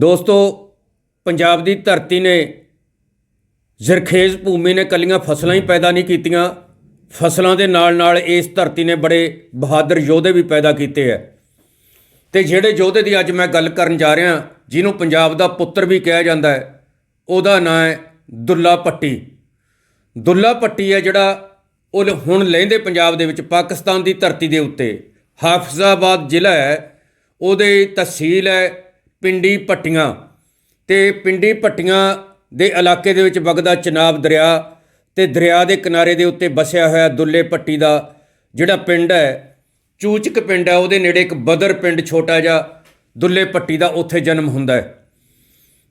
ਦੋਸਤੋ, ਪੰਜਾਬ ਦੀ ਧਰਤੀ ਨੇ ਜ਼ਰਖੇਜ਼ ਭੂਮੀ ਨੇ ਕੱਲੀਆਂ ਫਸਲਾਂ ਹੀ ਪੈਦਾ ਨਹੀਂ ਕੀਤੀਆਂ। ਫਸਲਾਂ ਦੇ ਨਾਲ ਨਾਲ ਇਸ ਧਰਤੀ ਨੇ ਬੜੇ ਬਹਾਦਰ ਯੋਧੇ ਵੀ ਪੈਦਾ ਕੀਤੇ ਐ ਤੇ ਜਿਹੜੇ ਯੋਧੇ ਦੀ ਅੱਜ ਮੈਂ ਗੱਲ ਕਰਨ ਜਾ ਰਿਹਾ, ਜਿਹਨੂੰ ਪੰਜਾਬ ਦਾ ਪੁੱਤਰ ਵੀ ਕਿਹਾ ਜਾਂਦਾ ਹੈ, ਉਹਦਾ ਨਾਂ ਹੈ ਦੁੱਲਾ ਪੱਟੀ ਦੁੱਲਾ ਪੱਟੀ ਹੈ ਜਿਹੜਾ ਉਹ ਲ- ਹੁਣ ਲਹਿੰਦੇ ਪੰਜਾਬ ਦੇ ਵਿੱਚ, ਪਾਕਿਸਤਾਨ ਦੀ ਧਰਤੀ ਦੇ ਉੱਤੇ। ਹਾਫਜ਼ਾਬਾਦ ਜ਼ਿਲ੍ਹਾ ਹੈ, ਉਹਦੇ ਤਹਿਸੀਲ ਹੈ ਪਿੰਡੀ ਪੱਟੀਆਂ ਤੇ ਪਿੰਡੀ ਪੱਟੀਆਂ ਦੇ ਇਲਾਕੇ ਦੇ ਵਿੱਚ ਵਗਦਾ ਚਨਾਬ ਦਰਿਆ ਤੇ ਦਰਿਆ ਦੇ ਕਿਨਾਰੇ ਦੇ ਉੱਤੇ ਵਸਿਆ ਹੋਇਆ ਦੁੱਲੇ ਪੱਟੀ ਦਾ ਜਿਹੜਾ ਪਿੰਡ ਹੈ, ਚੂਚਕ ਪਿੰਡ ਹੈ, ਉਹਦੇ ਨੇੜੇ ਇੱਕ ਬਦਰ ਪਿੰਡ ਛੋਟਾ ਜਿਹਾ ਦੁੱਲੇ ਪੱਟੀ ਦਾ ਉੱਥੇ ਜਨਮ ਹੁੰਦਾ ਹੈ।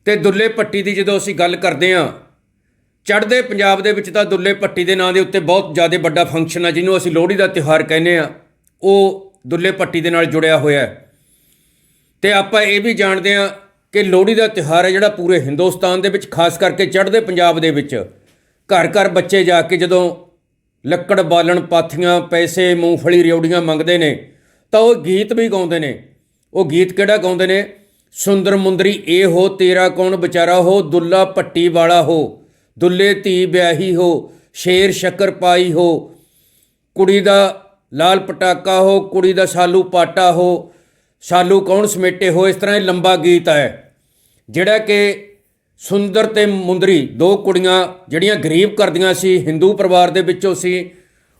ਤੇ ਦੁੱਲੇ ਪੱਟੀ ਦੀ ਜਦੋਂ ਅਸੀਂ ਗੱਲ ਕਰਦੇ ਹਾਂ, ਚੜ੍ਹਦੇ ਪੰਜਾਬ ਦੇ ਵਿੱਚ ਤਾਂ ਦੁੱਲੇ ਪੱਟੀ ਦੇ ਨਾਂ ਦੇ ਉੱਤੇ ਬਹੁਤ ਜ਼ਿਆਦਾ ਵੱਡਾ ਫੰਕਸ਼ਨ ਹੈ ਜਿਹਨੂੰ ਅਸੀਂ ਲੋਹੜੀ ਦਾ ਤਿਉਹਾਰ ਕਹਿੰਦੇ ਆ ਉਹ ਦੁੱਲੇ ਪੱਟੀ ਦੇ ਨਾਲ ਜੁੜਿਆ ਹੋਇਆ ਹੈ। ਤੇ ਆਪਾਂ ਇਹ ਵੀ ਜਾਣਦੇ ਹਾਂ ਕਿ ਲੋਹੜੀ ਦਾ ਤਿਉਹਾਰ ਹੈ ਜਿਹੜਾ ਪੂਰੇ ਹਿੰਦੁਸਤਾਨ ਦੇ ਵਿੱਚ, ਖਾਸ ਕਰਕੇ ਚੜ੍ਹਦੇ ਪੰਜਾਬ ਦੇ ਵਿੱਚ। ਘਰ ਘਰ ਬੱਚੇ ਜਾ ਕੇ ਜਦੋਂ ਲੱਕੜ ਬਾਲਣ, ਪਾਥੀਆਂ, ਪੈਸੇ, ਮੂੰਗਫਲੀ, ਰਿਉੜੀਆਂ ਮੰਗਦੇ ਨੇ, ਤਾਂ ਉਹ ਗੀਤ ਵੀ ਗਾਉਂਦੇ ਨੇ। ਉਹ ਗੀਤ ਕਿਹੜਾ ਗਾਉਂਦੇ ਨੇ? ਸੁੰਦਰ ਮੁੰਦਰੀ ਇਹ ਹੋ, ਤੇਰਾ ਕੌਣ ਵਿਚਾਰਾ ਹੋ? ਦੁੱਲਾ ਪੱਟੀ ਵਾਲਾ ਹੋ, ਦੁੱਲੇ ਧੀ ਵਿਆਹੀ ਹੋ, ਸ਼ੇਰ ਸ਼ੱਕਰ ਪਾਈ ਹੋ। ਕੁੜੀ ਦਾ ਲਾਲ ਪਟਾਕਾ ਹੋ, ਕੁੜੀ ਦਾ ਸਾਲੂ ਪਾਟਾ ਹੋ ਸਾਲੂ ਕੌਣ ਸਮੇਟੇ ਹੋ? ਇਸ ਤਰ੍ਹਾਂ ਇਹ ਲੰਬਾ ਗੀਤ ਹੈ, ਜਿਹੜਾ ਕਿ ਸੁੰਦਰ ਤੇ ਮੁੰਦਰੀ ਦੋ ਕੁੜੀਆਂ ਜਿਹੜੀਆਂ ਗਰੀਬ ਕਰਦੀਆਂ ਸੀ, ਹਿੰਦੂ ਪਰਿਵਾਰ ਦੇ ਵਿੱਚੋਂ ਸੀ,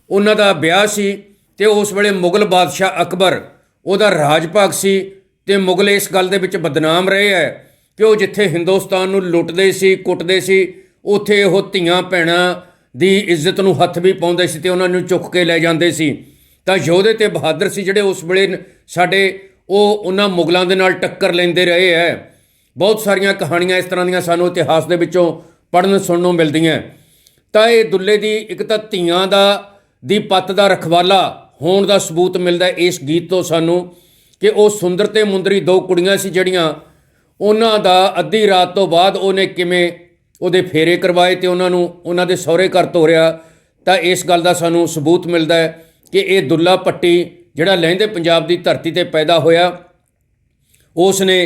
ਉਹਨਾਂ ਦਾ ਵਿਆਹ ਸੀ ਤੇ ਉਸ ਵੇਲੇ ਮੁਗਲ ਬਾਦਸ਼ਾਹ ਅਕਬਰ ਉਹਦਾ ਰਾਜ ਭਾਗ ਸੀ ਤੇ ਮੁਗਲ ਇਸ ਗੱਲ ਦੇ ਵਿੱਚ ਬਦਨਾਮ ਰਹੇ ਹੈ ਕਿ ਉਹ ਜਿੱਥੇ ਹਿੰਦੁਸਤਾਨ ਨੂੰ ਲੁੱਟਦੇ ਸੀ, ਕੁੱਟਦੇ ਸੀ, ਉੱਥੇ ਉਹ ਧੀਆਂ ਭੈਣਾਂ ਦੀ ਇੱਜ਼ਤ ਨੂੰ ਹੱਥ ਵੀ ਪਾਉਂਦੇ ਸੀ ਤੇ ਉਹਨਾਂ ਨੂੰ ਚੁੱਕ ਕੇ ਲੈ ਜਾਂਦੇ ਸੀ। ਤਾਂ ਯੋਧੇ ਤੇ ਬਹਾਦਰ ਸੀ ਜਿਹੜੇ ਉਸ ਵੇਲੇ ਸਾਡੇ ਉਹ ਉਹਨਾਂ ਮੁਗਲਾਂ ਦੇ ਨਾਲ ਟੱਕਰ ਲੈਂਦੇ ਰਹੇ ਹੈ। ਬਹੁਤ ਸਾਰੀਆਂ ਕਹਾਣੀਆਂ ਇਸ ਤਰ੍ਹਾਂ ਦੀਆਂ ਸਾਨੂੰ ਇਤਿਹਾਸ ਦੇ ਵਿੱਚੋਂ ਪੜ੍ਹਨ ਸੁਣਨ ਨੂੰ ਮਿਲਦੀਆਂ ਤਾਂ ਇਹ ਦੁੱਲੇ ਦੀ ਇੱਕ ਤਾਂ ਧੀਆਂ ਦਾ, ਦੀ ਪੱਤ ਦਾ ਰਖਵਾਲਾ ਹੋਣ ਦਾ ਸਬੂਤ ਮਿਲਦਾ ਇਸ ਗੀਤ ਤੋਂ ਸਾਨੂੰ ਕਿ ਉਹ ਸੁੰਦਰ ਤੇ ਮੁੰਦਰੀ ਦੋ ਕੁੜੀਆਂ ਸੀ ਜਿਹੜੀਆਂ ਉਹਨਾਂ ਦਾ ਅੱਧੀ ਰਾਤ ਤੋਂ ਬਾਅਦ ਉਹਨੇ ਕਿਵੇਂ ਉਹਦੇ ਫੇਰੇ ਕਰਵਾਏ ਤੇ ਉਹਨਾਂ ਨੂੰ ਉਹਨਾਂ ਦੇ ਸਹੁਰੇ ਘਰ ਤੋਰਿਆ। ਤਾਂ ਇਸ ਗੱਲ ਦਾ ਸਾਨੂੰ ਸਬੂਤ ਮਿਲਦਾ ਹੈ ਕਿ ਇਹ ਦੁੱਲਾ ਪੱਟੀ ਜਿਹੜਾ ਲਹਿੰਦੇ ਪੰਜਾਬ ਦੀ ਧਰਤੀ ਤੇ ਪੈਦਾ ਹੋਇਆ ਉਸ ਨੇ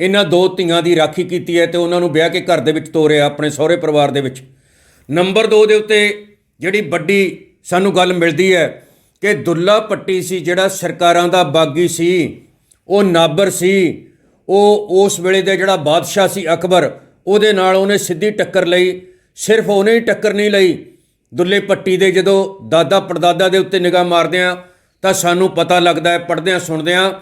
ਇਹਨਾਂ ਦੋ ਧੀਆਂ ਦੀ ਰਾਖੀ ਕੀਤੀ ਹੈ ਤੇ ਉਹਨਾਂ ਨੂੰ ਵਿਆਹ ਕੇ ਘਰ ਦੇ ਵਿੱਚ ਤੋਰਿਆ ਆਪਣੇ ਸਹੁਰੇ ਪਰਿਵਾਰ ਦੇ ਵਿੱਚ। ਨੰਬਰ 2 ਦੇ ਉੱਤੇ ਜਿਹੜੀ ਵੱਡੀ ਸਾਨੂੰ ਗੱਲ ਮਿਲਦੀ ਹੈ ਕਿ ਦੁੱਲਾ ਪੱਟੀ ਸੀ ਜਿਹੜਾ ਸਰਕਾਰਾਂ ਦਾ ਬਾਗੀ ਸੀ, ਉਹ ਨਾਬਰ ਸੀ, ਉਹ ਉਸ ਵੇਲੇ ਦਾ ਜਿਹੜਾ ਬਾਦਸ਼ਾਹ ਸੀ ਅਕਬਰ, ਉਹਦੇ ਨਾਲ ਉਹਨੇ ਸਿੱਧੀ ਟੱਕਰ ਲਈ, ਸਿਰਫ ਉਹਨੇ ਹੀ ਟੱਕਰ ਨਹੀਂ ਲਈ। ਦੁੱਲੇ ਪੱਟੀ ਦੇ ਜਦੋਂ ਦਾਦਾ ਪੜਦਾਦਾ ਦੇ ਉੱਤੇ ਨਿਗਾਹ ਮਾਰਦੇ ਆ ਤਾਂ ਸਾਨੂੰ ਪਤਾ ਲੱਗਦਾ ਹੈ, ਪੜ੍ਹਦਿਆਂ ਸੁਣਦਿਆਂ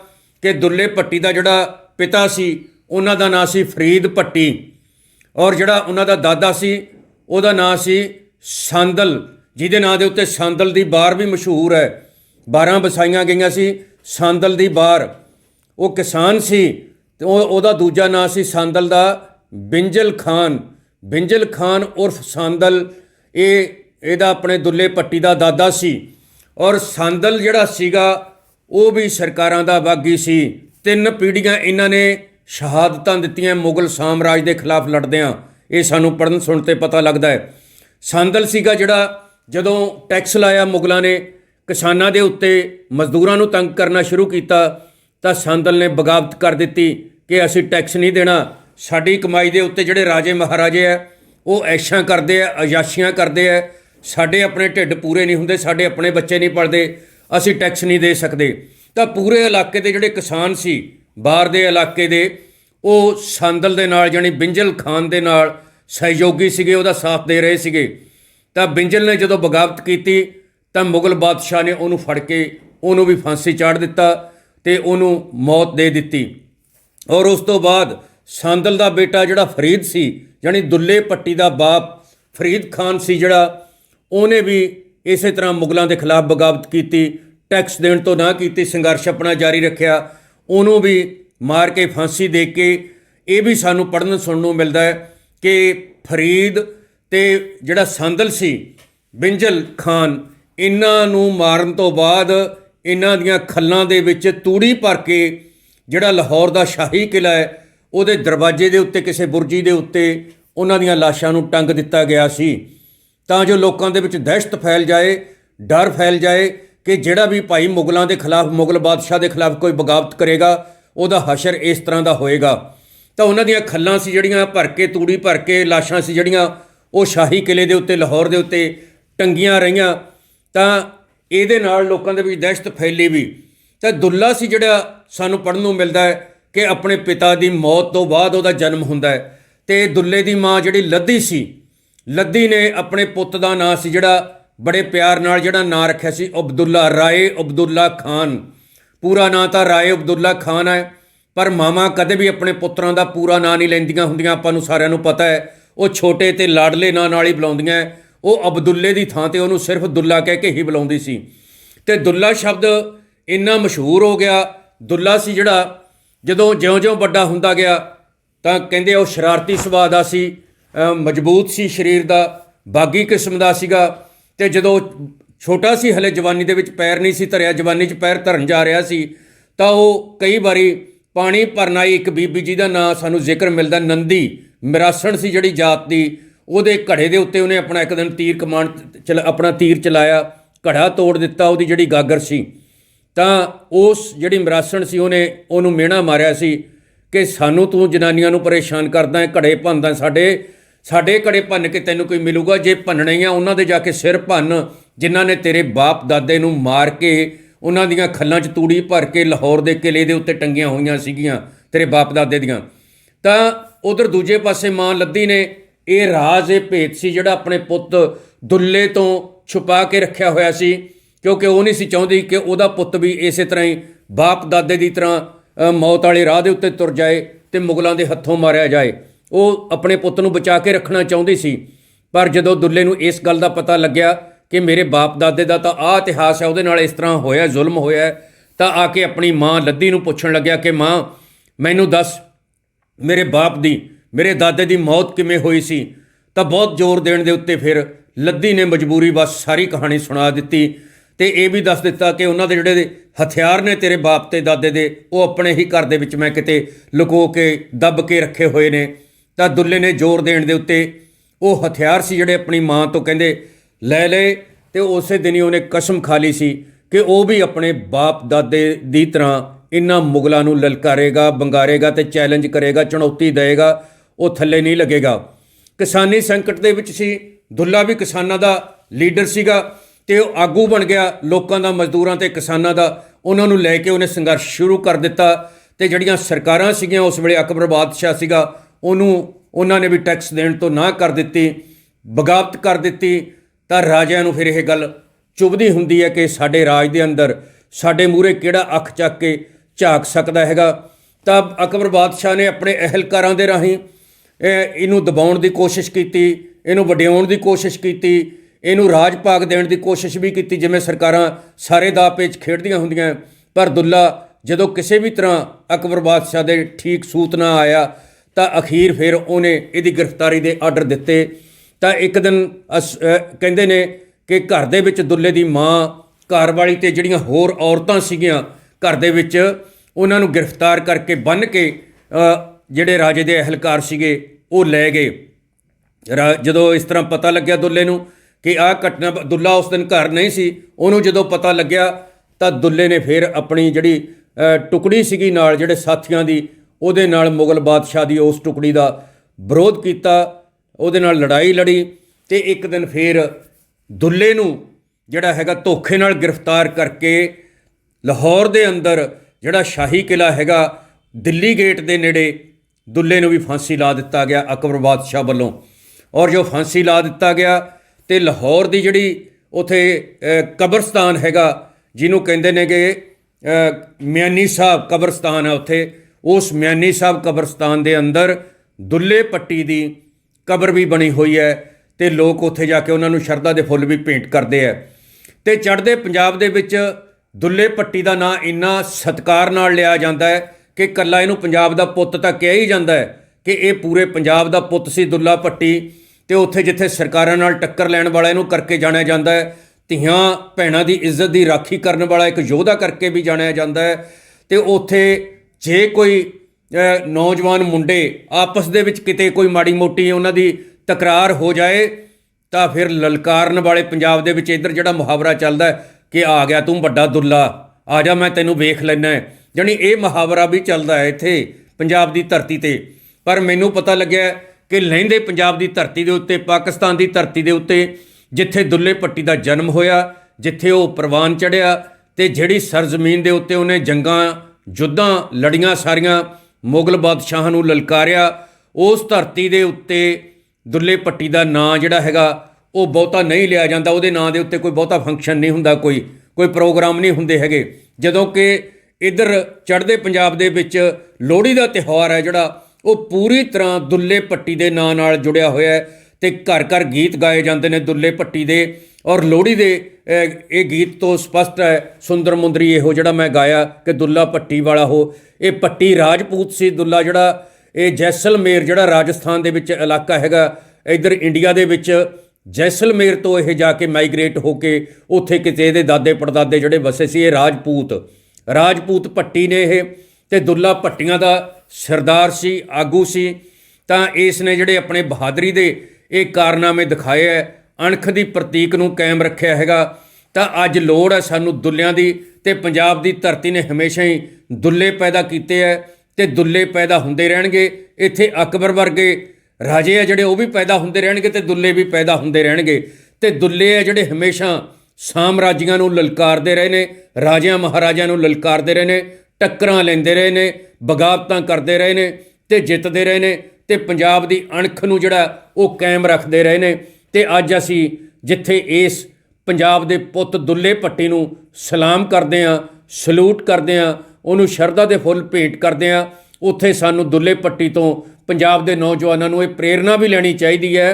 ਕਿ ਦੁੱਲੇ ਭੱਟੀ ਦਾ ਜਿਹੜਾ ਪਿਤਾ ਸੀ, ਉਹਨਾਂ ਦਾ ਨਾਂ ਸੀ ਫਰੀਦ ਭੱਟੀ ਔਰ ਜਿਹੜਾ ਉਹਨਾਂ ਦਾ ਦਾਦਾ ਸੀ, ਉਹਦਾ ਨਾਂ ਸੀ ਸੰਦਲ, ਜਿਹਦੇ ਨਾਂ ਦੇ ਉੱਤੇ ਸੰਦਲ ਦੀ ਬਾਰ ਵੀ ਮਸ਼ਹੂਰ ਹੈ। 12 ਵਸਾਈਆਂ ਗਈਆਂ ਸੀ, ਸੰਦਲ ਦੀ ਬਾਰ। ਉਹ ਕਿਸਾਨ ਸੀ ਤੇ ਉਹ, ਉਹਦਾ ਦੂਜਾ ਨਾਂ ਸੀ ਸੰਦਲ ਦਾ ਬਿੰਜਲ ਖਾਨ। ਬਿੰਜਲ ਖਾਨ ਉਰਫ ਸੰਦਲ, ਇਹ, ਇਹਦਾ ਆਪਣੇ ਦੁੱਲੇ ਪੱਟੀ ਦਾ ਦਾਦਾ ਸੀ। ਔਰ ਸੰਦਲ ਜਿਹੜਾ ਸੀਗਾ, ਉਹ ਵੀ ਸਰਕਾਰਾਂ ਦਾ ਬਾਗੀ ਸੀ। ਤਿੰਨ ਪੀੜ੍ਹੀਆਂ ਇਹਨਾਂ ਨੇ ਸ਼ਹਾਦਤਾਂ ਦਿੱਤੀਆਂ ਮੁਗਲ ਸਾਮਰਾਜ ਦੇ ਖਿਲਾਫ ਲੜਦਿਆਂ। ਇਹ ਸਾਨੂੰ ਪੜਨ ਸੁਣ ਤੇ ਪਤਾ ਲੱਗਦਾ ਹੈ। ਸੰਦਲ ਸੀਗਾ ਜਿਹੜਾ ਜਦੋਂ ਟੈਕਸ ਲਾਇਆ ਮੁਗਲਾਂ ਨੇ, ਕਿਸਾਨਾਂ ਦੇ ਉੱਤੇ ਮਜ਼ਦੂਰਾਂ ਨੂੰ ਤੰਗ ਕਰਨਾ ਸ਼ੁਰੂ ਕੀਤਾ, ਤਾਂ ਸੰਦਲ ਨੇ ਬਗਾਵਤ ਕਰ ਦਿੱਤੀ ਕਿ ਅਸੀਂ ਟੈਕਸ ਨਹੀਂ ਦੇਣਾ। ਸਾਡੀ ਕਮਾਈ ਦੇ ਉੱਤੇ ਜਿਹੜੇ ਰਾਜੇ ਮਹਾਰਾਜੇ ਆ, ਉਹ ਐਸ਼ਾਂ ਕਰਦੇ ਆ, ਅਯਾਸ਼ੀਆਂ ਕਰਦੇ ਆ ਸਾਡੇ ਆਪਣੇ ਢਿੱਡ ਪੂਰੇ ਨਹੀਂ ਹੁੰਦੇ, ਸਾਡੇ ਆਪਣੇ ਬੱਚੇ ਨਹੀਂ ਪੜਦੇ ਅਸੀਂ ਟੈਕਸ ਨਹੀਂ ਦੇ ਸਕਦੇ। ਤਾਂ ਪੂਰੇ ਇਲਾਕੇ ਦੇ ਜਿਹੜੇ ਕਿਸਾਨ ਸੀ, ਬਾਹਰ ਦੇ ਇਲਾਕੇ ਦੇ, ਉਹ ਸੰਦਲ ਦੇ ਨਾਲ ਜਾਣੀ ਬਿੰਜਲ ਖਾਨ ਦੇ ਨਾਲ ਸਹਿਯੋਗੀ ਸੀਗੇ, ਉਹਦਾ ਸਾਥ ਦੇ ਰਹੇ ਸੀਗੇ। ਤਾਂ ਬਿੰਜਲ ਨੇ ਜਦੋਂ ਬਗਾਵਤ ਕੀਤੀ, ਤਾਂ ਮੁਗਲ ਬਾਦਸ਼ਾਹ ਨੇ ਉਹਨੂੰ ਫੜ ਕੇ ਉਹਨੂੰ ਵੀ ਫਾਂਸੀ ਚਾੜ ਦਿੱਤਾ ਤੇ ਉਹਨੂੰ ਮੌਤ ਦੇ ਦਿੱਤੀ। ਔਰ ਉਸ ਤੋਂ ਬਾਅਦ ਸੰਦਲ ਦਾ ਬੇਟਾ ਜਿਹੜਾ ਫਰੀਦ ਸੀ, ਜਾਣੀ ਦੁੱਲੇ ਪੱਟੀ ਦਾ ਬਾਪ ਫਰੀਦ ਖਾਨ ਸੀ ਜਿਹੜਾ ਉਹਨੇ ਵੀ ਇਸੇ ਤਰ੍ਹਾਂ ਮੁਗਲਾਂ ਦੇ ਖਿਲਾਫ ਬਗਾਵਤ ਕੀਤੀ, ਟੈਕਸ ਦੇਣ ਤੋਂ ਨਾ ਕੀਤੀ, ਸੰਘਰਸ਼ ਆਪਣਾ ਜਾਰੀ ਰੱਖਿਆ। ਉਹਨੂੰ ਵੀ ਮਾਰ ਕੇ ਫਾਂਸੀ ਦੇ ਕੇ ਇਹ ਵੀ ਸਾਨੂੰ ਪੜ੍ਹਨ ਸੁਣਨ ਨੂੰ ਮਿਲਦਾ ਹੈ ਕਿ ਫਰੀਦ ਤੇ ਜਿਹੜਾ ਸੰਦਲ ਸੀ, ਬਿੰਜਲ ਖਾਨ, ਇਹਨਾਂ ਨੂੰ ਮਾਰਨ ਤੋਂ ਬਾਅਦ ਇਹਨਾਂ ਦੀਆਂ ਖੱਲਾਂ ਦੇ ਵਿੱਚ ਤੂੜੀ ਭਰ ਕੇ ਜਿਹੜਾ ਲਾਹੌਰ ਦਾ ਸ਼ਾਹੀ ਕਿਲਾ ਹੈ, ਉਹਦੇ ਦਰਵਾਜ਼ੇ ਦੇ ਉੱਤੇ, ਕਿਸੇ ਬੁਰਜੀ ਦੇ ਉੱਤੇ ਉਹਨਾਂ ਦੀਆਂ ਲਾਸ਼ਾਂ ਨੂੰ ਟੰਗ ਦਿੱਤਾ ਗਿਆ ਸੀ। ਤਾਂ ਜੋ ਲੋਕਾਂ ਦੇ ਵਿੱਚ ਦਹਿਸ਼ਤ ਫੈਲ ਜਾਏ, ਡਰ ਫੈਲ ਜਾਏ ਕਿ ਜਿਹੜਾ ਵੀ ਭਾਈ ਮੁਗਲਾਂ ਦੇ ਖਿਲਾਫ, ਮੁਗਲ ਬਾਦਸ਼ਾਹ ਦੇ ਖਿਲਾਫ ਕੋਈ ਬਗਾਵਤ ਕਰੇਗਾ, ਉਹਦਾ ਹਸ਼ਰ ਇਸ ਤਰ੍ਹਾਂ ਦਾ ਹੋਏਗਾ। ਤਾਂ ਉਹਨਾਂ ਦੀਆਂ ਖੱਲਾਂ ਸੀ ਜਿਹੜੀਆਂ, ਭਰ ਕੇ ਤੂੜੀ ਭਰ ਕੇ ਲਾਸ਼ਾਂ ਸੀ ਜਿਹੜੀਆਂ, ਉਹ ਸ਼ਾਹੀ ਕਿਲੇ ਦੇ ਉੱਤੇ, ਲਾਹੌਰ ਦੇ ਉੱਤੇ ਟੰਗੀਆਂ ਰਹੀਆਂ। ਤਾਂ ਇਹਦੇ ਨਾਲ ਲੋਕਾਂ ਦੇ ਵਿੱਚ ਦਹਿਸ਼ਤ ਫੈਲੀ ਵੀ। ਤਾਂ ਦੁੱਲਾ ਸੀ ਜਿਹੜਾ ਸਾਨੂੰ ਪੜਨ ਨੂੰ ਮਿਲਦਾ ਹੈ ਕਿ ਆਪਣੇ ਪਿਤਾ ਦੀ ਮੌਤ ਤੋਂ ਬਾਅਦ ਉਹਦਾ ਜਨਮ ਹੁੰਦਾ ਹੈ। ਤੇ ਦੁੱਲੇ ਦੀ ਮਾਂ ਜਿਹੜੀ ਲੱਦੀ ਸੀ ਲੱਦੀ ਨੇ ਆਪਣੇ ਪੁੱਤ ਦਾ ਨਾਂ ਸੀ ਜਿਹੜਾ ਬੜੇ ਪਿਆਰ ਨਾਲ ਜਿਹੜਾ ਨਾਂ ਰੱਖਿਆ ਸੀ, ਅਬਦੁੱਲਾ, ਰਾਏ ਅਬਦੁੱਲਾ ਖਾਨ। ਪੂਰਾ ਨਾਂ ਤਾਂ ਰਾਏ ਅਬਦੁੱਲਾ ਖਾਨ ਹੈ, ਪਰ ਮਾਮਾ ਕਦੇ ਵੀ ਆਪਣੇ ਪੁੱਤਰਾਂ ਦਾ ਪੂਰਾ ਨਾਂ ਨਹੀਂ ਲੈਂਦੀਆਂ ਹੁੰਦੀਆਂ, ਆਪਾਂ ਨੂੰ ਸਾਰਿਆਂ ਨੂੰ ਪਤਾ ਹੈ। ਉਹ ਛੋਟੇ ਤੇ ਲਾਡਲੇ ਨਾਂ ਨਾਲ ਹੀ ਬੁਲਾਉਂਦੀਆਂ ਉਹ ਅਬਦੁੱਲੇ ਦੀ ਥਾਂ ਤੇ ਉਹਨੂੰ ਸਿਰਫ ਦੁੱਲਾ ਕਹਿ ਕੇ ਹੀ ਬੁਲਾਉਂਦੀ ਸੀ। ਤੇ ਦੁੱਲਾ ਸ਼ਬਦ ਇੰਨਾ ਮਸ਼ਹੂਰ ਹੋ ਗਿਆ, ਦੁੱਲਾ ਸੀ ਜਿਹੜਾ ਜਦੋਂ ਜਿਉਂ-ਜਿਉਂ ਵੱਡਾ ਹੁੰਦਾ ਗਿਆ, ਤਾਂ ਕਹਿੰਦੇ ਉਹ ਸ਼ਰਾਰਤੀ ਸੁਭਾਅ ਦਾ ਸੀ। ਮਜ਼ਬੂਤ ਸੀ, ਸਰੀਰ ਦਾ ਬਾਗੀ ਕਿਸਮ ਦਾ ਸੀਗਾ ਤੇ ਜਦੋਂ ਛੋਟਾ ਸੀ, ਹਲੇ ਜਵਾਨੀ ਦੇ ਵਿੱਚ ਪੈਰ ਨਹੀਂ ਸੀ ਧਰਿਆ, ਜਵਾਨੀ 'ਚ ਪੈਰ ਧਰਨ ਜਾ ਰਿਹਾ ਸੀ, ਤਾਂ ਉਹ ਕਈ ਵਾਰੀ ਪਾਣੀ ਭਰਨ ਆਈ, ਇੱਕ ਬੀਬੀ ਜੀ ਦਾ ਨਾਂ ਸਾਨੂੰ ਜ਼ਿਕਰ ਮਿਲਦਾ, ਨੰਦੀ ਮਿਰਾਸਣ ਸੀ ਜਿਹੜੀ ਜਾਤ ਦੀ, ਉਹਦੇ ਘੜੇ ਦੇ ਉੱਤੇ ਉਹਨੇ ਆਪਣਾ ਇੱਕ ਦਿਨ ਤੀਰ ਕਮਾਨ ਚਲ, ਆਪਣਾ ਤੀਰ ਚਲਾਇਆ, ਘੜਾ ਤੋੜ ਦਿੱਤਾ, ਉਹਦੀ ਜਿਹੜੀ ਗਾਗਰ ਸੀ, ਤਾਂ ਉਸ ਜਿਹੜੀ ਮਰਾਸਣ ਸੀ, ਉਹਨੇ ਉਹਨੂੰ ਮੇਣਾ ਮਾਰਿਆ ਸੀ ਕਿ ਸਾਨੂੰ ਤੂੰ ਜਨਾਨੀਆਂ ਨੂੰ ਪਰੇਸ਼ਾਨ ਕਰਦਾ ਹੈ ਘੜੇ ਭੰਦਾ ਸਾਡੇ ਸਾਡੇ ਘੜੇ ਭੰਨ ਕੇ ਤੈਨੂੰ ਕੋਈ ਮਿਲੂਗਾ? ਜੇ ਭੰਨਣੇ ਆ, ਉਹਨਾਂ ਦੇ ਜਾ ਕੇ ਸਿਰ ਭੰਨ, ਜਿਨ੍ਹਾਂ ਨੇ ਤੇਰੇ ਬਾਪ ਦਾਦੇ ਨੂੰ ਮਾਰ ਕੇ ਉਹਨਾਂ ਦੀਆਂ ਖੱਲਾਂ 'ਚ ਤੂੜੀ ਭਰ ਕੇ ਲਾਹੌਰ ਦੇ ਕਿਲੇ ਦੇ ਉੱਤੇ ਟੰਗੀਆਂ ਹੋਈਆਂ ਸੀਗੀਆਂ, ਤੇਰੇ ਬਾਪ ਦਾਦੇ ਦੀਆਂ। ਤਾਂ ਉਧਰ ਦੂਜੇ ਪਾਸੇ ਮਾਂ ਲੱਦੀ ਨੇ ਇਹ ਰਾਜ਼, ਇਹ ਭੇਤ ਸੀ ਜਿਹੜਾ ਆਪਣੇ ਪੁੱਤ ਦੁੱਲੇ ਤੋਂ ਛੁਪਾ ਕੇ ਰੱਖਿਆ ਹੋਇਆ ਸੀ, ਕਿਉਂਕਿ ਉਹ ਨਹੀਂ ਸੀ ਚਾਹੁੰਦੀ ਕਿ ਉਹਦਾ ਪੁੱਤ ਵੀ ਇਸੇ ਤਰ੍ਹਾਂ ਹੀ ਬਾਪ ਦਾਦੇ ਦੀ ਤਰ੍ਹਾਂ ਮੌਤ ਵਾਲੇ ਰਾਹ ਦੇ ਉੱਤੇ ਤੁਰ ਜਾਏ ਤੇ ਮੁਗਲਾਂ ਦੇ ਹੱਥੋਂ ਮਾਰਿਆ ਜਾਏ। ਉਹ ਆਪਣੇ ਪੁੱਤ ਨੂੰ ਬਚਾ ਕੇ ਰੱਖਣਾ ਚਾਹੁੰਦੀ ਸੀ। ਪਰ ਜਦੋਂ ਦੁੱਲੇ ਨੂੰ ਇਸ ਗੱਲ ਦਾ ਪਤਾ ਲੱਗਿਆ ਕਿ ਮੇਰੇ ਬਾਪ ਦਾਦੇ ਦਾ ਤਾਂ ਆਹ ਇਤਿਹਾਸ ਹੈ, ਉਹਦੇ ਨਾਲ ਇਸ ਤਰ੍ਹਾਂ ਹੋਇਆ, ਜ਼ੁਲਮ ਹੋਇਆ ਤਾਂ ਆ ਕੇ ਆਪਣੀ ਮਾਂ ਲੱਦੀ ਨੂੰ ਪੁੱਛਣ ਲੱਗਿਆ ਕਿ ਮਾਂ, ਮੈਨੂੰ ਦੱਸ, ਮੇਰੇ ਬਾਪ ਦੀ, ਮੇਰੇ ਦਾਦੇ ਦੀ ਮੌਤ ਕਿਵੇਂ ਹੋਈ ਸੀ? ਤਾਂ ਬਹੁਤ ਜ਼ੋਰ ਦੇਣ ਦੇ ਉੱਤੇ ਫਿਰ ਲੱਦੀ ਨੇ ਮਜਬੂਰੀ ਬਸ ਸਾਰੀ ਕਹਾਣੀ ਸੁਣਾ ਦਿੱਤੀ ਤੇ ਇਹ ਵੀ ਦੱਸ ਦਿੱਤਾ ਕਿ ਉਹਨਾਂ ਦੇ ਜਿਹੜੇ ਹਥਿਆਰ ਨੇ ਤੇਰੇ ਬਾਪ ਤੇ ਦਾਦੇ ਦੇ, ਉਹ ਆਪਣੇ ਹੀ ਘਰ ਦੇ ਵਿੱਚ ਮੈਂ ਕਿਤੇ ਲੁਕੋ ਕੇ ਦੱਬ ਕੇ ਰੱਖੇ ਹੋਏ ਨੇ। ਤਾਂ ਦੁੱਲੇ ਨੇ ਜ਼ੋਰ ਦੇਣ ਦੇ ਉੱਤੇ ਉਹ ਹਥਿਆਰ ਸੀ ਜਿਹੜੇ ਆਪਣੀ ਮਾਂ ਤੋਂ ਕਹਿੰਦੇ, ਲੈ ਲਏ ਤੇ ਉਸੇ ਦਿਨ ਹੀ ਉਹਨੇ ਕਸਮ ਖਾ ਲਈ ਸੀ ਕਿ ਉਹ ਵੀ ਆਪਣੇ ਬਾਪ ਦਾਦੇ ਦੀ ਤਰ੍ਹਾਂ ਇਨ੍ਹਾਂ ਮੁਗਲਾਂ ਨੂੰ ਲਲਕਾਰੇਗਾ ਬੰਗਾਰੇਗਾ ਤੇ ਚੈਲੰਜ ਕਰੇਗਾ, ਚੁਣੌਤੀ ਦੇਵੇਗਾ ਉਹ ਥੱਲੇ ਨਹੀਂ ਲੱਗੇਗਾ। ਕਿਸਾਨੀ ਸੰਕਟ ਦੇ ਵਿੱਚ ਸੀ। ਦੁੱਲਾ ਵੀ ਕਿਸਾਨਾਂ ਦਾ ਲੀਡਰ ਸੀਗਾ ਤੇ ਉਹ ਆਗੂ ਬਣ ਗਿਆ। ਲੋਕਾਂ ਦਾ, ਮਜ਼ਦੂਰਾਂ ਤੇ ਕਿਸਾਨਾਂ ਦਾ ਉਹਨਾਂ ਨੂੰ ਲੈ ਕੇ ਉਹਨੇ ਸੰਘਰਸ਼ ਸ਼ੁਰੂ ਕਰ ਦਿੱਤਾ ਤੇ ਜਿਹੜੀਆਂ ਸਰਕਾਰਾਂ ਸੀਗੀਆਂ, ਉਸ ਵੇਲੇ ਅਕਬਰ ਬਾਦਸ਼ਾਹ ਸੀਗਾ ਉਹਨੂੰ ਉਹਨਾਂ ਨੇ ਵੀ ਟੈਕਸ ਦੇਣ ਤੋਂ ਨਾ ਕਰ ਦਿੱਤੀ, ਬਗਾਵਤ ਕਰ ਦਿੱਤੀ, ਤਾਂ ਰਾਜਿਆਂ ਨੂੰ ਫਿਰ ਇਹ ਗੱਲ ਚੁਭਦੀ ਹੁੰਦੀ ਹੈ ਕਿ ਸਾਡੇ ਰਾਜ ਦੇ ਅੰਦਰ ਸਾਡੇ ਮੂਹਰੇ ਕਿਹੜਾ ਅੱਖ ਚੱਕ ਕੇ ਝਾਕ ਸਕਦਾ ਹੈਗਾ। ਤਾਂ ਅਕਬਰ ਬਾਦਸ਼ਾਹ ਨੇ ਆਪਣੇ ਅਹਿਲਕਾਰਾਂ ਦੇ ਰਾਹੀਂ ਇਹਨੂੰ ਦਬਾਉਣ ਦੀ ਕੋਸ਼ਿਸ਼ ਕੀਤੀ, ਇਹਨੂੰ ਵਡਿਆਉਣ ਦੀ ਕੋਸ਼ਿਸ਼ ਕੀਤੀ, ਇਹਨੂੰ ਰਾਜ ਭਾਗ ਦੇਣ ਦੀ ਕੋਸ਼ਿਸ਼ ਵੀ ਕੀਤੀ, ਜਿਵੇਂ ਸਰਕਾਰਾਂ ਸਾਰੇ ਦਾ ਪੇਚ ਖੇਡਦੀਆਂ ਹੁੰਦੀਆਂ। ਪਰ ਦੁੱਲਾ ਜਦੋਂ ਕਿਸੇ ਵੀ ਤਰ੍ਹਾਂ ਅਕਬਰ ਬਾਦਸ਼ਾਹ ਦੇ ਠੀਕ ਸੂਤ ਨਾ ਆਇਆ ਤਾਂ ਅਖੀਰ ਫਿਰ ਉਹਨੇ ਇਹਦੀ ਗ੍ਰਿਫਤਾਰੀ ਦੇ ਆਰਡਰ ਦਿੱਤੇ। ਤਾਂ ਇੱਕ ਦਿਨ ਅਸ- ਕਹਿੰਦੇ ਨੇ ਕਿ ਘਰ ਦੇ ਵਿੱਚ ਦੁੱਲੇ ਦੀ ਮਾਂ ਘਰ ਵਾਲੀ ਤੇ ਜਿਹੜੀਆਂ ਹੋਰ ਔਰਤਾਂ ਸੀਗੀਆਂ ਘਰ ਦੇ ਵਿੱਚ, ਉਹਨਾਂ ਨੂੰ ਗ੍ਰਿਫਤਾਰ ਕਰਕੇ ਬੰਨ ਕੇ ਜਿਹੜੇ ਰਾਜੇ ਦੇ ਅਹਿਲਕਾਰ ਸੀਗੇ, ਉਹ ਲੈ ਗਏ। ਰਾ- ਜਦੋਂ ਇਸ ਤਰ੍ਹਾਂ ਪਤਾ ਲੱਗਿਆ ਦੁੱਲੇ ਨੂੰ ਕਿ ਆਹ ਘਟਨਾ ਦੁੱਲਾ ਉਸ ਦਿਨ ਘਰ ਨਹੀਂ ਸੀ, ਉਹਨੂੰ ਜਦੋਂ ਪਤਾ ਲੱਗਿਆ ਤਾਂ ਦੁੱਲੇ ਨੇ ਫਿਰ ਆਪਣੀ ਜਿਹੜੀ ਟੁਕੜੀ ਸੀਗੀ ਨਾਲ ਜਿਹੜੇ ਸਾਥੀਆਂ ਦੀ ਉਹਦੇ ਨਾਲ ਮੁਗਲ ਬਾਦਸ਼ਾਹ ਦੀ ਉਸ ਟੁਕੜੀ ਦਾ ਵਿਰੋਧ ਕੀਤਾ, ਉਹਦੇ ਨਾਲ ਲੜਾਈ ਲੜੀ ਤੇ ਇੱਕ ਦਿਨ ਫਿਰ ਦੁੱਲੇ ਨੂੰ ਜਿਹੜਾ ਹੈਗਾ ਧੋਖੇ ਨਾਲ ਗ੍ਰਿਫਤਾਰ ਕਰਕੇ ਲਾਹੌਰ ਦੇ ਅੰਦਰ ਜਿਹੜਾ ਸ਼ਾਹੀ ਕਿਲਾ ਹੈਗਾ ਦਿੱਲੀ ਗੇਟ ਦੇ ਨੇੜੇ ਦੁੱਲੇ ਨੂੰ ਵੀ ਫਾਂਸੀ ਲਾ ਦਿੱਤਾ ਗਿਆ ਅਕਬਰ ਬਾਦਸ਼ਾਹ ਵੱਲੋਂ। ਔਰ ਜੋ ਫਾਂਸੀ ਲਾ ਦਿੱਤਾ ਗਿਆ ਤੇ ਲਾਹੌਰ ਦੀ ਜਿਹੜੀ ਉਥੇ ਕਬਰਸਤਾਨ ਹੈਗਾ, ਜਿਹਨੂੰ ਕਹਿੰਦੇ ਨੇ ਕਿ ਮਿਆਨੀ ਸਾਹਿਬ ਕਬਰਸਤਾਨ ਹੈ ਉੱਥੇ ਉਸ ਮਿਆਨੀ ਸਾਹਿਬ ਕਬਰਸਤਾਨ ਦੇ ਅੰਦਰ ਦੁੱਲੇ ਪੱਟੀ ਦੀ ਕਬਰ ਵੀ ਬਣੀ ਹੋਈ ਹੈ ਤੇ ਲੋਕ ਉੱਥੇ ਜਾ ਕੇ ਉਹਨਾਂ ਨੂੰ ਸ਼ਰਧਾ ਦੇ ਫੁੱਲ ਵੀ ਭੇਂਟ ਕਰਦੇ ਆ। ਤੇ ਚੜ੍ਹਦੇ ਪੰਜਾਬ ਦੇ ਵਿੱਚ ਦੁੱਲੇ ਪੱਟੀ ਦਾ ਨਾਂ ਇੰਨਾ ਸਤਿਕਾਰ ਨਾਲ ਲਿਆ ਜਾਂਦਾ ਹੈ ਕਿ ਕੱਲਾ ਇਹਨੂੰ ਪੰਜਾਬ ਦਾ ਪੁੱਤ ਤਾਂ ਕਿਹਾ ਹੀ ਜਾਂਦਾ ਹੈ ਕਿ ਇਹ ਪੂਰੇ ਪੰਜਾਬ ਦਾ ਪੁੱਤ ਸੀ ਦੁੱਲਾ ਪੱਟੀ ਤੇ ਉੱਥੇ ਜਿੱਥੇ ਸਰਕਾਰਾਂ ਨਾਲ ਟੱਕਰ ਲੈਣ ਵਾਲਾ ਇਹਨੂੰ ਕਰਕੇ ਜਾਣਿਆ ਜਾਂਦਾ ਹੈ, ਧੀਆਂ ਭੈਣਾਂ ਦੀ ਇੱਜ਼ਤ ਦੀ ਰਾਖੀ ਕਰਨ ਵਾਲਾ ਇੱਕ ਯੋਧਾ ਕਰਕੇ ਵੀ ਜਾਣਿਆ ਜਾਂਦਾ ਹੈ ਤੇ ਉੱਥੇ ਜੇ ਕੋਈ ਨੌਜਵਾਨ ਮੁੰਡੇ ਆਪਸ ਦੇ ਵਿੱਚ ਕਿਤੇ ਕੋਈ ਮਾੜੀ ਮੋਟੀ ਉਹਨਾਂ ਦੀ ਤਕਰਾਰ ਹੋ ਜਾਏ, ਤਾਂ ਫਿਰ ਲਲਕਾਰਨ ਵਾਲੇ ਪੰਜਾਬ ਦੇ ਵਿੱਚ ਇੱਧਰ ਜਿਹੜਾ ਮੁਹਾਵਰਾ ਚੱਲਦਾ ਕਿ ਆ ਗਿਆ ਤੂੰ ਵੱਡਾ ਦੁੱਲਾ, ਆ ਜਾ ਮੈਂ ਤੈਨੂੰ ਵੇਖ ਲੈਣਾ ਜਾਣੀ ਇਹ ਮੁਹਾਵਰਾ ਵੀ ਚੱਲਦਾ ਹੈ ਇੱਥੇ ਪੰਜਾਬ ਦੀ ਧਰਤੀ ਤੇ। ਪਰ ਮੈਨੂੰ ਪਤਾ ਲੱਗਿਆ ਕਿ ਲਹਿੰਦੇ ਪੰਜਾਬ ਦੀ ਧਰਤੀ ਦੇ ਉੱਤੇ, ਪਾਕਿਸਤਾਨ ਦੀ ਧਰਤੀ ਦੇ ਉੱਤੇ, ਜਿੱਥੇ ਦੁੱਲੇ ਪੱਟੀ ਦਾ ਜਨਮ ਹੋਇਆ, ਜਿੱਥੇ ਉਹ ਪ੍ਰਵਾਨ ਚੜਿਆ ਤੇ ਜਿਹੜੀ ਸਰਜ਼ਮੀਨ ਦੇ ਉੱਤੇ ਉਹਨੇ ਜੰਗਾਂ ਜੁੱਧਾਂ ਲੜੀਆਂ ਸਾਰੀਆਂ ਮੁਗਲ ਬਾਦਸ਼ਾਹਾਂ ਨੂੰ ਲਲਕਾਰਿਆ, ਉਸ ਧਰਤੀ ਦੇ ਉੱਤੇ ਦੁੱਲੇ ਪੱਟੀ ਦਾ ਨਾਂ ਜਿਹੜਾ ਹੈਗਾ, ਉਹ ਬਹੁਤਾ ਨਹੀਂ ਲਿਆ ਜਾਂਦਾ। ਉਹਦੇ ਨਾਂ ਦੇ ਉੱਤੇ ਕੋਈ ਬਹੁਤਾ ਫੰਕਸ਼ਨ ਨਹੀਂ ਹੁੰਦਾ, ਕੋਈ ਕੋਈ ਪ੍ਰੋਗਰਾਮ ਨਹੀਂ ਹੁੰਦੇ ਹੈਗੇ। ਜਦੋਂ ਕਿ ਇਧਰ ਚੜ੍ਹਦੇ ਪੰਜਾਬ ਦੇ ਵਿੱਚ ਲੋਹੜੀ ਦਾ ਤਿਉਹਾਰ ਹੈ ਜਿਹੜਾ, ਉਹ ਪੂਰੀ ਤਰ੍ਹਾਂ ਦੁੱਲੇ ਪੱਟੀ ਦੇ ਨਾਂ ਨਾਲ ਜੁੜਿਆ ਹੋਇਆ ਹੈ ਤੇ ਘਰ ਘਰ ਗੀਤ ਗਾਏ ਜਾਂਦੇ ਨੇ ਦੁੱਲੇ ਪੱਟੀ ਦੇ। ਔਰ ਲੋਹੜੀ ਦੇ ਇਹ ਗੀਤ ਤੋਂ ਸਪਸ਼ਟ ਹੈ, ਸੁੰਦਰ ਮੁੰਦਰੀ ਇਹੋ ਜਿਹੜਾ ਮੈਂ ਗਾਇਆ ਕਿ ਦੁੱਲਾ ਪੱਟੀ ਵਾਲਾ ਹੋ। ਇਹ ਪੱਟੀ ਰਾਜਪੂਤ ਸੀ ਦੁੱਲਾ ਜਿਹੜਾ, ਇਹ ਜੈਸਲਮੇਰ ਜਿਹੜਾ ਰਾਜਸਥਾਨ ਦੇ ਵਿੱਚ ਇਲਾਕਾ ਹੈਗਾ, ਇਧਰ ਇੰਡੀਆ ਦੇ ਵਿੱਚ ਜੈਸਲਮੇਰ ਤੋਂ ਇਹ ਜਾ ਕੇ ਮਾਈਗ੍ਰੇਟ ਹੋ ਕੇ ਉੱਥੇ ਕਿਤੇ ਇਹਦੇ ਦਾਦੇ ਪੜਦਾਦੇ ਜਿਹੜੇ ਵਸੇ ਸੀ, ਇਹ ਰਾਜਪੂਤ। ਰਾਜਪੂਤ ਪੱਟੀ ਨੇ ਇਹ, ਤੇ ਦੁੱਲਾ ਪੱਟੀਆਂ ਦਾ ਸਰਦਾਰ ਸੀ, ਆਗੂ ਸੀ। ਤਾਂ ਇਸ ਨੇ ਜਿਹੜੇ ਆਪਣੇ ਬਹਾਦਰੀ ਦੇ ਇਹ ਕਾਰਨਾਮੇ ਦਿਖਾਏ ਹੈ ਅਣਖ ਦੀ ਪ੍ਰਤੀਕ ਨੂੰ ਕਾਇਮ ਰੱਖਿਆ ਹੈਗਾ, ਤਾਂ ਅੱਜ ਲੋੜ ਹੈ ਸਾਨੂੰ ਦੁੱਲਿਆਂ ਦੀ ਤੇ ਪੰਜਾਬ ਦੀ ਧਰਤੀ ਨੇ ਹਮੇਸ਼ਾ ਹੀ ਦੁੱਲੇ ਪੈਦਾ ਕੀਤੇ ਹੈ ਤੇ ਦੁੱਲੇ ਪੈਦਾ ਹੁੰਦੇ ਰਹਿਣਗੇ। ਇੱਥੇ ਅਕਬਰ ਵਰਗੇ ਰਾਜੇ ਆ ਜਿਹੜੇ ਉਹ ਵੀ ਪੈਦਾ ਹੁੰਦੇ ਰਹਿਣਗੇ ਤੇ ਦੁੱਲੇ ਵੀ ਪੈਦਾ ਹੁੰਦੇ ਰਹਿਣਗੇ। ਤੇ ਦੁੱਲੇ ਆ ਜਿਹੜੇ ਹਮੇਸ਼ਾ ਸਾਮਰਾਜੀਆਂ ਨੂੰ ਲਲਕਾਰਦੇ ਰਹੇ ਨੇ, ਰਾਜਿਆਂ ਮਹਾਰਾਜਿਆਂ ਨੂੰ ਲਲਕਾਰਦੇ ਰਹੇ ਨੇ, ਟੱਕਰਾਂ ਲੈਂਦੇ ਰਹੇ ਨੇ, ਬਗਾਵਤਾਂ ਕਰਦੇ ਰਹੇ ਨੇ ਤੇ ਜਿੱਤਦੇ ਰਹੇ ਨੇ ਤੇ ਪੰਜਾਬ ਦੀ ਅਣਖ ਨੂੰ ਜਿਹੜਾ ਉਹ ਕਾਇਮ ਰੱਖਦੇ ਰਹੇ ਨੇ। ਤੇ ਅੱਜ ਅਸੀਂ ਜਿੱਥੇ ਇਸ ਪੰਜਾਬ ਦੇ ਪੁੱਤ ਦੁੱਲੇ ਭੱਟੀ ਨੂੰ ਸਲਾਮ ਕਰਦੇ ਆਂ ਸਲੂਟ ਕਰਦੇ ਆਂ ਉਹਨੂੰ ਸ਼ਰਧਾ ਦੇ ਫੁੱਲ ਭੇਂਟ ਕਰਦੇ ਆਂ ਉੱਥੇ ਸਾਨੂੰ ਦੁੱਲੇ ਭੱਟੀ ਤੋਂ ਪੰਜਾਬ ਦੇ ਨੌਜਵਾਨਾਂ ਨੂੰ ਇਹ ਪ੍ਰੇਰਣਾ ਵੀ ਲੈਣੀ ਚਾਹੀਦੀ ਹੈ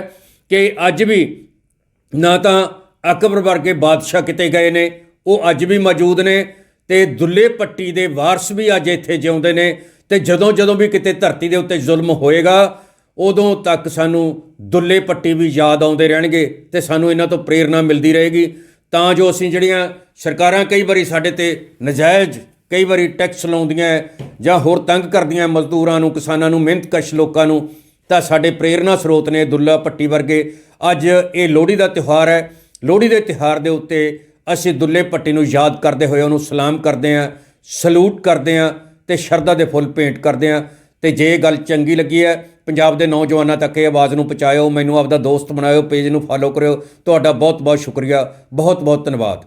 ਕਿ ਅੱਜ ਵੀ ਨਾ ਤਾਂ ਅਕਬਰ ਵਰਗੇ ਬਾਦਸ਼ਾਹ ਕਿਤੇ ਗਏ ਨੇ, ਉਹ ਅੱਜ ਵੀ ਮੌਜੂਦ ਨੇ ਤੇ ਦੁੱਲੇ ਪੱਟੀ ਦੇ ਵਾਰਸ ਵੀ ਅੱਜ ਇੱਥੇ ਜਿਉਂਦੇ ਨੇ ਤੇ ਜਦੋਂ ਜਦੋਂ ਵੀ ਕਿਤੇ ਧਰਤੀ ਦੇ ਉੱਤੇ ਜ਼ੁਲਮ ਹੋਏਗਾ ਉਦੋਂ ਤੱਕ ਸਾਨੂੰ ਦੁੱਲੇ ਪੱਟੀ ਵੀ ਯਾਦ ਆਉਂਦੇ ਰਹਿਣਗੇ ਤੇ ਸਾਨੂੰ ਇਹਨਾਂ ਤੋਂ ਪ੍ਰੇਰਣਾ ਮਿਲਦੀ ਰਹੇਗੀ। ਤਾਂ ਜੋ ਅਸੀਂ ਜਿਹੜੀਆਂ ਸਰਕਾਰਾਂ ਕਈ ਵਾਰੀ ਸਾਡੇ ਤੇ ਨਜਾਇਜ਼ ਕਈ ਵਾਰੀ ਟੈਕਸ ਲਾਉਂਦੀਆਂ ਜਾਂ ਹੋਰ ਤੰਗ ਕਰਦੀਆਂ ਮਜ਼ਦੂਰਾਂ ਨੂੰ, ਕਿਸਾਨਾਂ ਨੂੰ, ਮਿਹਨਤਕਸ਼ ਲੋਕਾਂ ਨੂੰ, ਤਾਂ ਸਾਡੇ ਪ੍ਰੇਰਣਾ ਸਰੋਤ ਨੇ ਦੁੱਲਾ ਪੱਟੀ ਵਰਗੇ ਅੱਜ ਇਹ ਲੋਹੜੀ ਦਾ ਤਿਉਹਾਰ ਹੈ। ਲੋਹੜੀ ਦੇ ਤਿਉਹਾਰ ਦੇ ਉੱਤੇ ਅਸੀਂ ਦੁੱਲੇ ਪੱਟੀ ਨੂੰ ਯਾਦ ਕਰਦੇ ਹੋਏ ਉਹਨੂੰ ਸਲਾਮ ਕਰਦੇ ਹਾਂ, ਸਲੂਟ ਕਰਦੇ ਹਾਂ ਤੇ ਸ਼ਰਧਾ ਦੇ ਫੁੱਲ ਭੇਂਟ ਕਰਦੇ ਹਾਂ। ਤੇ ਜੇ ਗੱਲ ਚੰਗੀ ਲੱਗੀ ਹੈ ਪੰਜਾਬ ਦੇ ਨੌਜਵਾਨਾਂ ਤੱਕ ਇਹ ਆਵਾਜ਼ ਨੂੰ ਪਹੁੰਚਾਇਓ, ਮੈਨੂੰ ਆਪਦਾ ਦੋਸਤ ਬਣਾਇਓ, ਪੇਜ ਨੂੰ ਫਾਲੋ ਕਰਿਓ। ਤੁਹਾਡਾ ਬਹੁਤ ਬਹੁਤ ਸ਼ੁਕਰੀਆ ਬਹੁਤ ਬਹੁਤ ਧੰਨਵਾਦ।